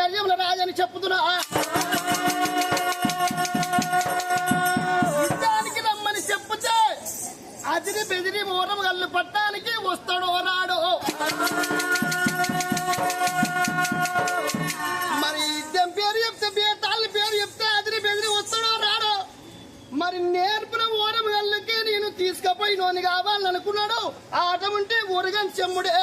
కళ్యముల రాజని చెప్పుతున్నా. యుద్ధానికి రమ్మని చెప్పుతే అదిరి బెదిరి ఓరం గల్లు పట్టానికి వస్తాడో రాడో మరి యుద్ధం పేరు చెప్తే బేతాళ్ళ పేరు చెప్తే అదిరి బెదిరి వస్తాడో రాడో మరి నేర్పున ఓరం గల్లకే నేను తీసుకుపోయి నోని కావాలనుకున్నాడు. ఆట ఉంటే ఊరగని చెమ్ముడే.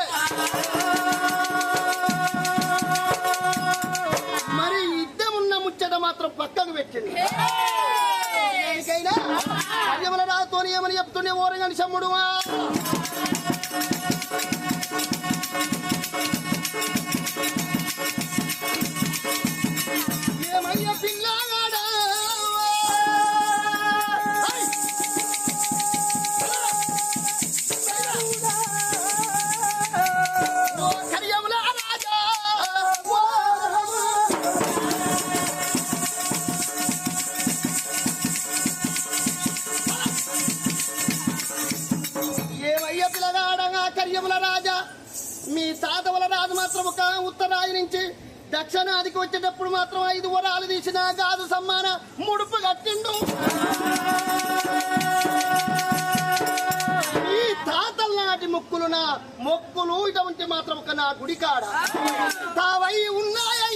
పక్కకు పెట్టింది. కార్యముల రాతోని ఏమని చెప్తుండే ఊరగని చెమ్ముడు మాత్రం ఒక ఉత్తరాయి నుంచి దక్షిణాదికి వచ్చేటప్పుడు మాత్రం ఐదు వరాలు తీసిన గాజు సమ్మాన ముడుపు కట్టిండు. ఈ తాతల నాటి మొక్కులు నా మొక్కులు ఇటువంటి మాత్రం ఒక నా గుడి కాడ తావై ఉన్నాయా?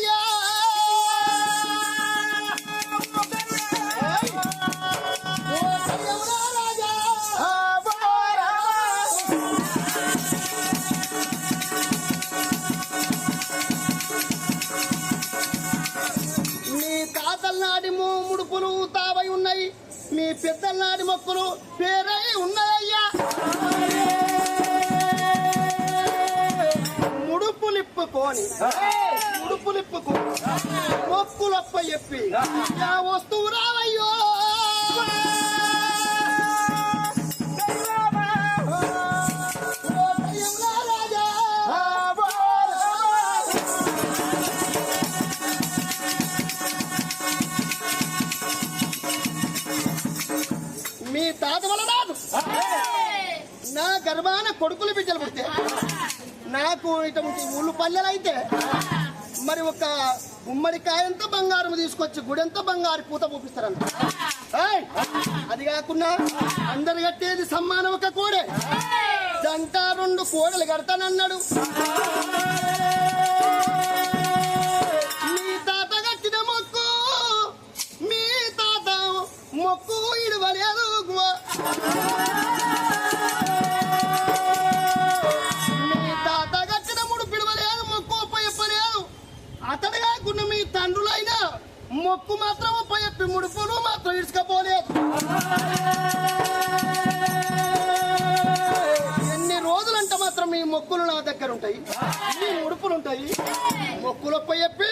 ముడుపులు తావై ఉన్నాయి. మీ పెద్దల మొక్కలు మొక్కులు పేరై ఉన్నాయ్యా ముడుపులిప్పుకొని. ముడుపులిప్పుకొని. మొక్కులప్ప చెప్పి ఆ వస్తువు రావయ్యో. గర్భాన కొడుకులు బిడ్డలు పుడితే నాకు ఇటువంటి ఊళ్ళు పల్లెలు అయితే మరి ఒక గుమ్మడికాయంతో బంగారం తీసుకొచ్చి గుడెంతో బంగారు పూత పూపిస్తారంట అది కాకుండా అందరు కట్టేది సమ్మానం ఒక కోడే. జంట రెండు కోడలు కడతానన్నాడు. మీ తాత కట్టిన మొక్కు మీ తాత మొక్కు ఇడవలేదు అతడు కాకుండా మీ తండ్రులైన మొక్కు మాత్రం పోయే ముడుపులు మాత్రం ఇసుకపోలేదు. ఎన్ని రోజులంటే మాత్రం మీ మొక్కులు నా దగ్గర ఉంటాయి మీ ముడుపులు ఉంటాయి మొక్కులు చెప్పి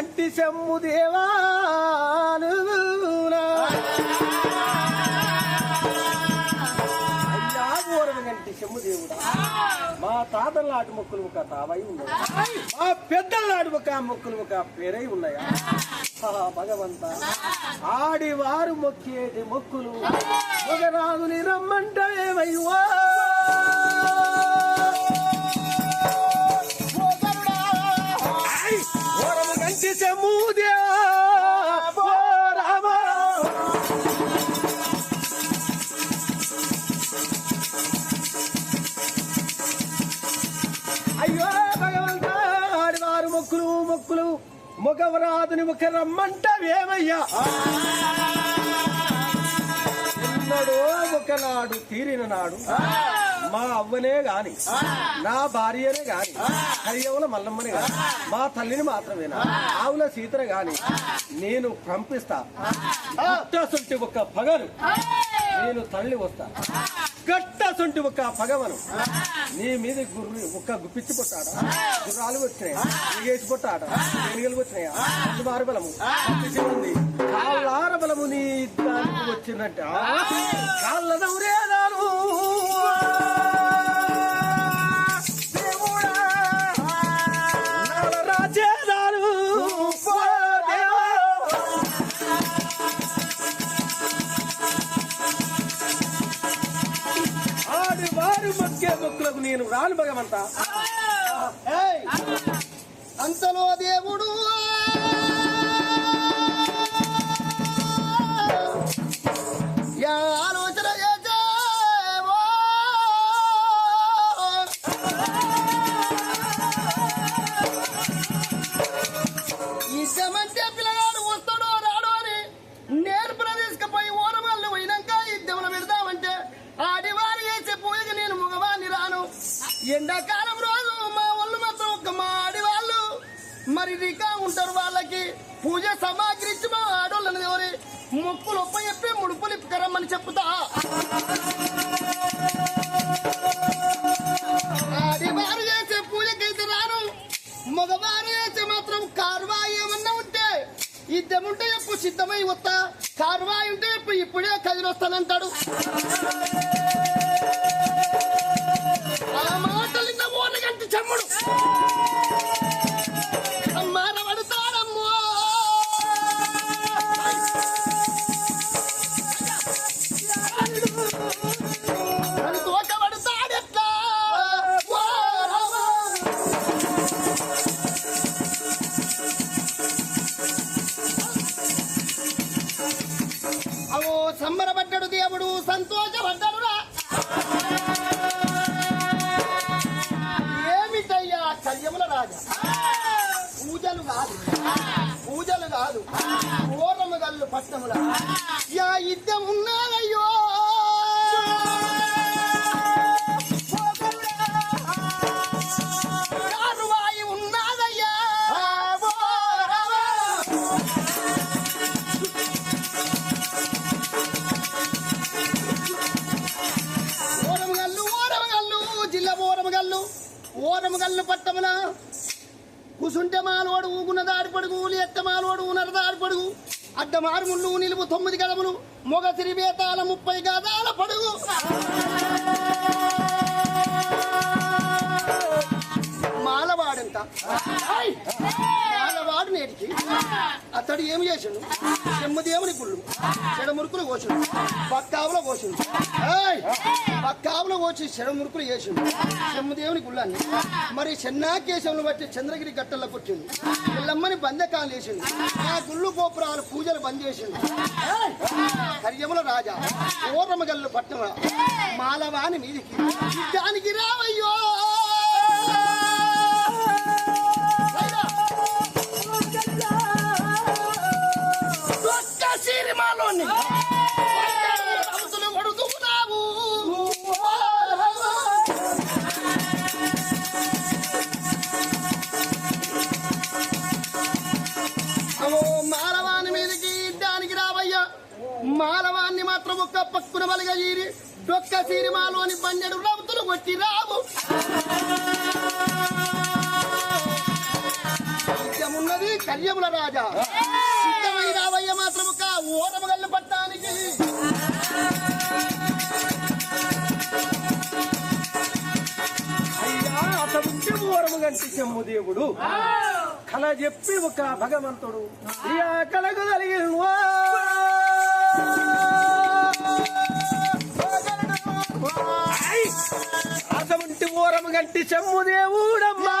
కంటి గంటి సెమ్ము దేవానునా సెమ్ము దేవుడా. మా తాతల నాటి మొక్కులు ఒక తావై ఉన్నాయి? మా పెద్దల నాటి ఒక మొక్కులు ఒక పేరై ఉన్నాయా? ఆ భగవంత. ఆడివారు మొక్కేటి మొక్కులు. మగరాజుని రమ్మంటేమయ్యో ఓరము ముఖవరాదుని ముఖ రమ్మంటవేమయ్యా? ఎన్నడో ఒకనాడు తీరిన నాడు మా అవ్వనే గాని నా భార్యనే గాని హరియవుల మల్లమ్మనే గాని మా తల్లిని మాత్రమేనా? ఆవుల సీతను గాని నేను పంపిస్తా. పుట్టసంటి ఒక పగలు నేను తల్లి వస్తా. గట్టసొంటి ఒక పగవను. నీ మీద గుర్రు ఒక్క పిచ్చి పొట్టాడ. గుర్రాలు వచ్చినాయా? ఎగేసి పొట్టాడ. వచ్చినాయా? మారు బలము. ఉంది. కాళ్ళార బలము నీ దానికి వచ్చినట్ట కాళ్ళ వారి నేను రాను భగవంతా. అంతలో దేవుడు ఇద్దముంటే ఎప్పుడు సిద్ధమై వస్తా. కార్వాయి ఉంటే ఎప్పుడు ఇప్పుడే కదిలొస్తానంటాడు ఆ మాటలు నిన్న గంట చెమ్ముడు. పూజలు కాదు గల్లు పట్టముల యా యుద్ధం అడ్డమారు ముళ్ళు నిలుపు తొమ్మిది గడములు మొగ తిరివేతాల ముప్పై గదాల పడుగు. మాలవాడంట నేటికి అతడు ఏమి చేసిండు? చెమ్మదేవుని గుళ్ళు చెడ మురుకులు కోసిండు పక్కావులో కోసిండు. పక్కావులో కోసి చెడ మురుకులు చేసిండు. చెమ్మదేవుని గుళ్ళాన్ని. మరి చెన్నాకేశంలో బట్టి చంద్రగిరి గట్టల్లో కొట్టిండు. పిల్లమ్మని బంధకాలు వేసిండు ఆ గుళ్ళు గోపురాలు పూజలు బంద్ చేసిండు. కర్యముల రాజా ఓరమగల్లు పట్టణ మాలవాని మీదికి. దానికి రావయ్యో! ఓటమగల్లు పట్టానికి. అయ్యా అతడు ఓరము గంటి చెమ్ముదేవుడు కళ చెప్పి ఒక భగవంతుడు. ఇక కళకు కలిగిన అతముంటి ఓరము గంటి చెమ్ముదేవుడమ్మా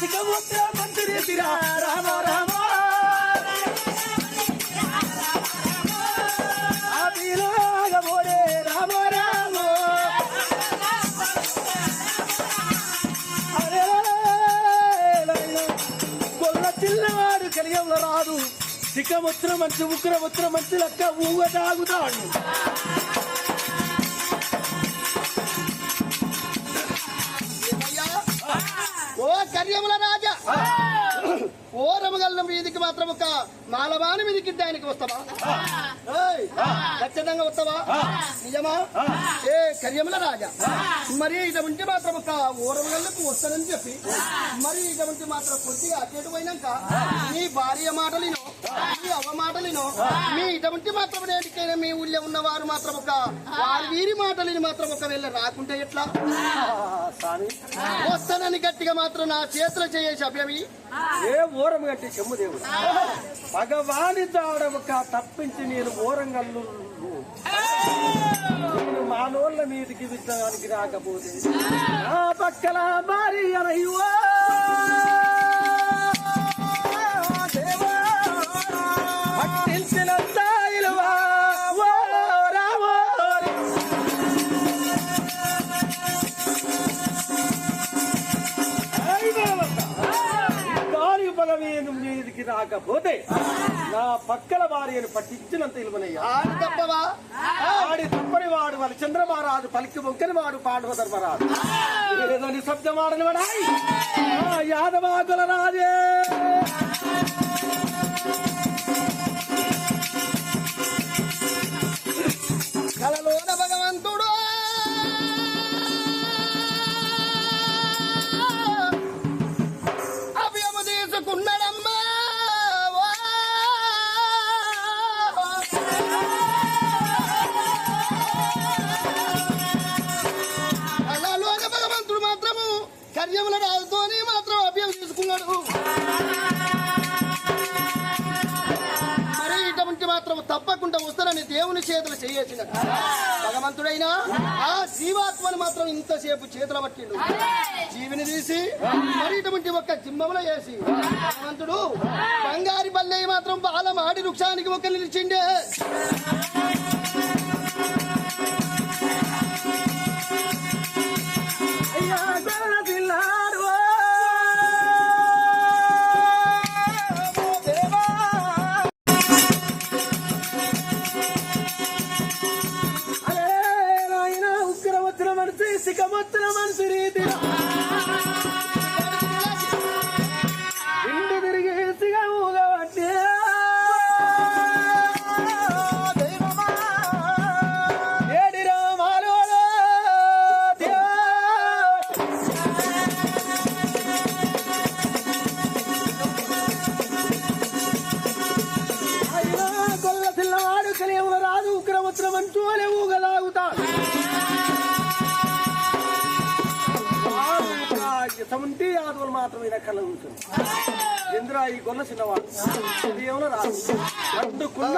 శిఖముద్ర మంత్రి రామ రామ. చిన్నవాడు కలియంలో రాదు. శిఖముద్ర మంచి ఉగ్రముద్ర మంచి లెక్క ఊగ తాగుతాడు. కర్యముల మాత్రం ఒక మాలవాని మీదికి దానికి వస్తావా? ఖచ్చితంగా వస్తావా? నిజమా? ఏ కర్యముల రాజా. మరి ఇటువంటి మాత్రం ఒక ఓరమగల్లకు వస్తానని చెప్పి. మరి ఇటువంటి మాత్రం కొద్దిగా అటు పోయినాక మీ భార్య మాటలినో మీ అవ్వ మాటలినో మీ ఇటువంటి మాత్రం నేటికైనా మీ ఊళ్ళో ఉన్నవారు మాత్రం ఒక వారి వీరి మాటలిని మాత్రం ఒకవేళ రాకుంటే ఎట్లా? వస్తానని గట్టిగా మాత్రం నా చేతులు చేయేసి అభ్యమి ఏ ఊరం గట్టి చెమ్ము దేవుడు? భగవాని దాడవక తప్పించి నేను ఓరంగల్లు. నేను మానోళ్ళ మీదికి విత్తడానికి రాకపోతే నా పక్కల మారి అనయ్యో మీదికి రాకపోతే నా పక్కల భార్యను పట్టించినంత ఇలువనయ్యా. ఆడి తప్పని వాడు వాళ్ళ చంద్రమహారాజు పలికి మొక్కని వాడు పాండవ ధర్మరాజు. ఏదో నిశ్శబ్దమాడని వాడాయి యాదవాకుల రాజే! ఇంతసేపు చేతుల పట్టిండు జీవిని తీసి మరి ఇటువంటి ఒక్క జిమ్మములో వేసి భగవంతుడు బంగారి బల్లె మాత్రం బాల మాడి వృక్షానికి ఒక నిలిచిండే.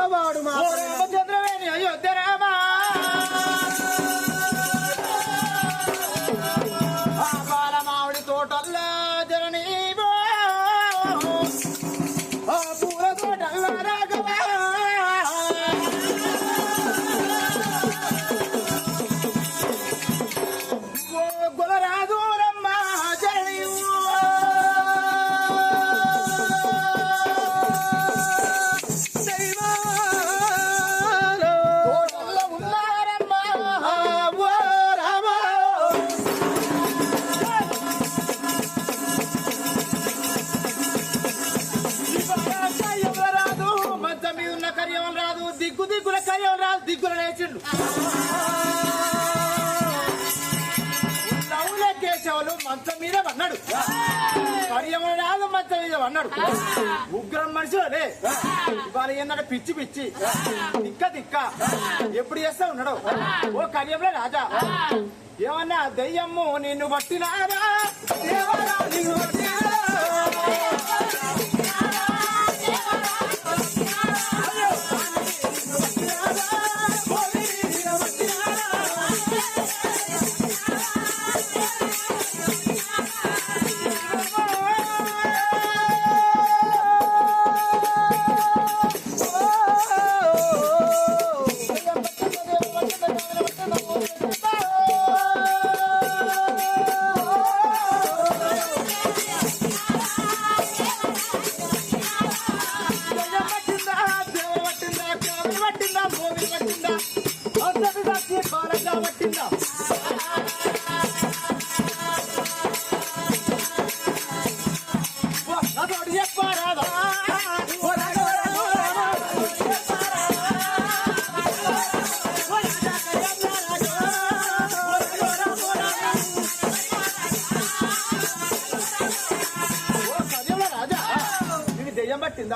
అడ్డుకున్నవాడు మాత్రమే దిగ్గు దిగ్గుల కార్యం రాదు దిగ్గుల లేచిండు. నవ్వుల కేశవులు మంచం మీద పన్నాడు కార్యం రాదు మంచం మీద పన్నాడు ఉగ్రం మనుషులే ఇవాళ ఏంటంటే పిచ్చి పిచ్చి. దిక్క దిక్క. ఎప్పుడు చేస్తా ఉన్నాడు? ఓ కార్యంలో రాజా. ఏమన్నా దెయ్యమ్ము నిన్ను పట్టినారా దేవరా నిన్ను పట్టినారా?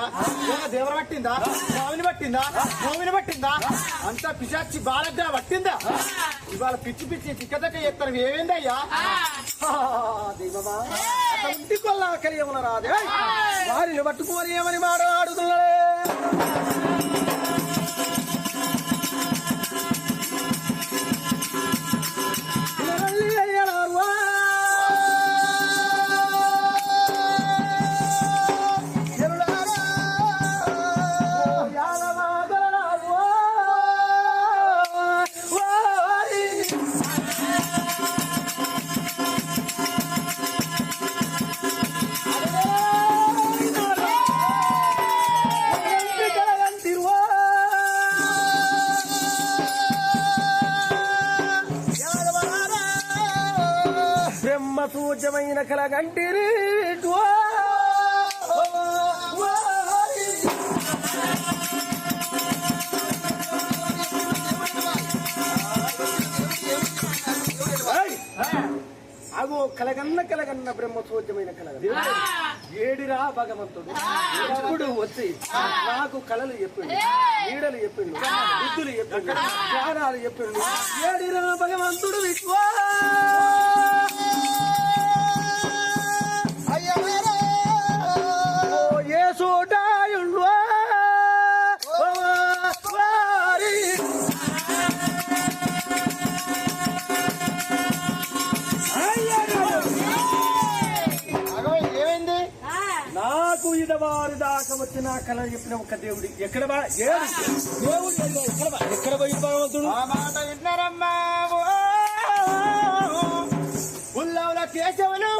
పట్టిందా? దేవర పట్టిందా? స్వామిని పట్టిందా? భూమిని పట్టిందా? అంతా పిశాచి బాలగ్రహ పట్టిందా? ఇవాళ పిచ్చి పిచ్చి చిక్కదక్క చేస్తారు ఏమైందయ్యా? దైవమా అట్లా ఇంటి కొల్ల కలియముల రాదే? వారిని పట్టుకొని ఏమని మాట్లాడుతున్నాడే? అగో కలగన్న కలగన్న బ్రహ్మ సూచమైన కలగ ఏడిరా భగవంతుడు? వచ్చి నాకు కళలు చెప్పిండు నీడలు చెప్పిండు బుద్ధులు చెప్పిండు జ్ఞానాలు చెప్పిండు. ఏడిరా భగవంతుడు విశ్వా? నాకు ఇదవారి దాకా వచ్చిన కళ చెప్పిన ఒక దేవుడి ఎక్కడ దేవుడు ఎక్కడ ఎక్కడ ఎక్కడ పోయి భగవంతుడు ఉల్లవుల కేశవులు.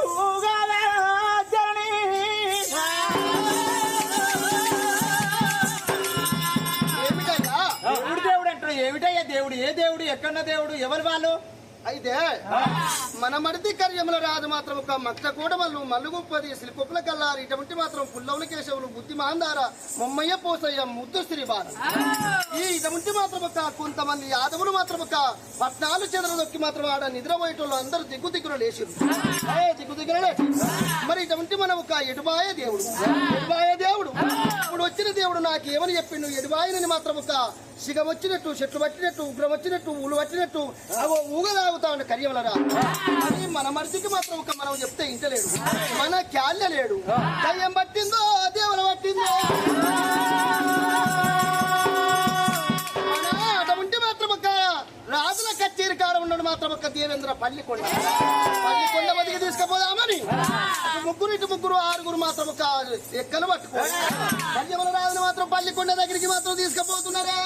ఏమిటయ్యా దేవుడు? ఏ దేవుడు? ఎక్కడున్న దేవుడు? ఎవరు వాళ్ళు? అయితే మన మడిది కార్యముల రాజు మాత్రం ఒక మక్క కూడమల్లు మల్లుగుప్పది శిల్పుల కల్లారి ఇటువంటి మాత్రం పుల్లవుల కేశవులు బుద్ధి మాందార మొమ్మయ్య పోసయ్య ముద్దు శ్రీబాల. ఈ ఇటువంటి మాత్రం ఒక కొంతమంది యాదవులు మాత్రం ఒక పట్నాలు చెదరదొక్కి మాత్రం ఆడ నిద్రపోయేటోళ్ళు అందరూ దిగ్గు దిగ్గున లేచిరు దిగ్గు దిగ్గున మరి ఇటువంటి మనం ఒక ఎటుబాయ దేవుడు ఎటుబాయ దేవుడు. ఇప్పుడు వచ్చిన దేవుడు నాకు ఏమని చెప్పిండు? ఎటుబాయనని మాత్రం ఒక సిగ వచ్చినట్టు చెట్లు పట్టినట్టు ఉగ్రం వచ్చినట్టు ఊళ్ళు పట్టినట్టు అవో ఊగ తాగుతా ఉండే కర్యవలరా. అని మన మనిషికి మాత్రం ఒక మనం చెప్తే ఇంటలేడు. మన క్యాళ్ళ లేడు దయ్యం పట్టిందో దేవుడు పట్టిందో. మాత్రం ఒక దేవేంద్ర పల్లికొండ. పల్లికొండ మధ్యకి తీసుకుపోదామని. ముగ్గురు ఇటు ముగ్గురు ఆరుగురు మాత్రం ఒక ఎక్కలు పట్టుకో పల్లెమల రాజుని మాత్రం పల్లికొండ దగ్గరికి మాత్రం తీసుకుపోతున్నారే.